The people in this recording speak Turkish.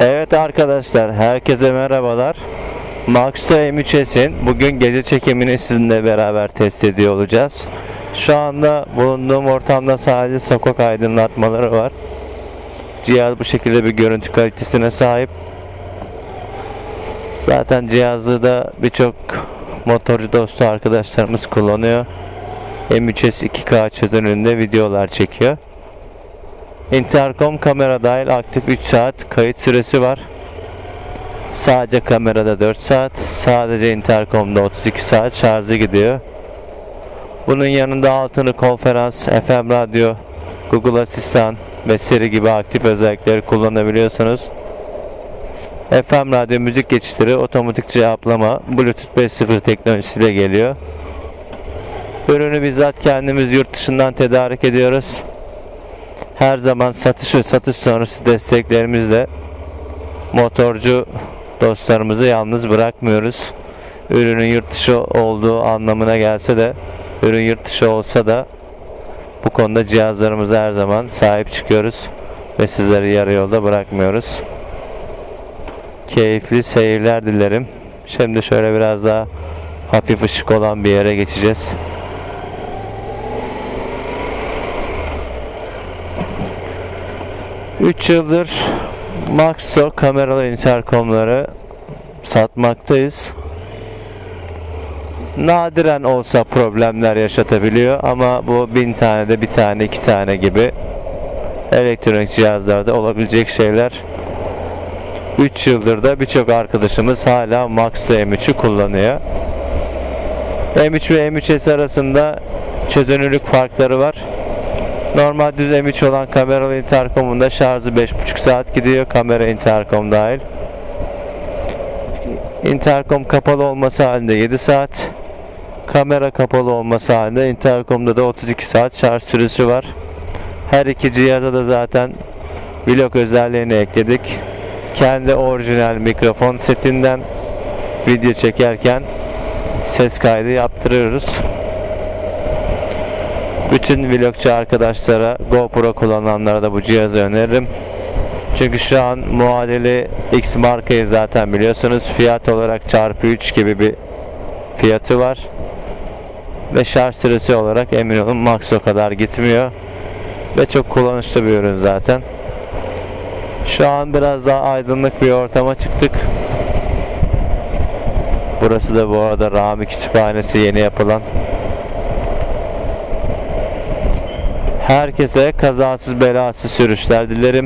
Evet arkadaşlar, herkese merhabalar. Maxto M3S'in bugün gece çekimini sizinle beraber test ediyor olacağız. Şu anda bulunduğum ortamda sadece sokak aydınlatmaları var. Cihaz bu şekilde bir görüntü kalitesine sahip. Zaten cihazı da birçok motorcu dostu arkadaşlarımız kullanıyor. M3S 2K çözünürlüğünde videolar çekiyor. Intercom kamera dahil aktif 3 saat kayıt süresi var. Sadece kamerada 4 saat, sadece intercom'da 32 saat şarjı gidiyor. Bunun yanında altını konferans, FM radyo, Google Asistan ve Siri gibi aktif özellikleri kullanabiliyorsunuz. FM radyo müzik geçişleri, otomatik cevaplama, Bluetooth 5.0 teknolojisiyle geliyor. Ürünü bizzat kendimiz yurt dışından tedarik ediyoruz her zaman satış ve satış sonrası desteklerimizle motorcu dostlarımızı yalnız bırakmıyoruz. Ürünün yurt dışı olduğu anlamına gelse de ürün yurt dışı olsa da bu konuda cihazlarımıza her zaman sahip çıkıyoruz ve sizleri yarı yolda bırakmıyoruz. Keyifli seyirler dilerim. Şimdi şöyle biraz daha hafif ışık olan bir yere geçeceğiz. Üç yıldır Maxo kameralı interkomları satmaktayız. Nadiren olsa problemler yaşatabiliyor ama bu bin tane de bir tane iki tane gibi elektronik cihazlarda olabilecek şeyler. 3 yıldır da birçok arkadaşımız hala Maxo M3'ü kullanıyor. M3 ve M3S arasında çözünürlük farkları var. Normal düz M3 olan kameralı interkomunda şarjı 5,5 saat gidiyor. Kamera interkom dahil. Interkom kapalı olması halinde 7 saat. Kamera kapalı olması halinde interkomda da 32 saat şarj süresi var. Her iki cihaza da zaten vlog özelliğini ekledik. Kendi orijinal mikrofon setinden video çekerken ses kaydı yaptırıyoruz. Bütün vlogçu arkadaşlara GoPro kullananlara da bu cihazı öneririm. Çünkü şu an muadili X markayı zaten biliyorsunuz. Fiyat olarak çarpı 3 gibi bir fiyatı var. Ve şarj süresi olarak emin olun Maxo kadar gitmiyor. Ve çok kullanışlı bir ürün zaten. Şu an biraz daha aydınlık bir ortama çıktık. Burası da bu arada Rami Kütüphanesi yeni yapılan Herkese kazasız belasız sürüşler dilerim.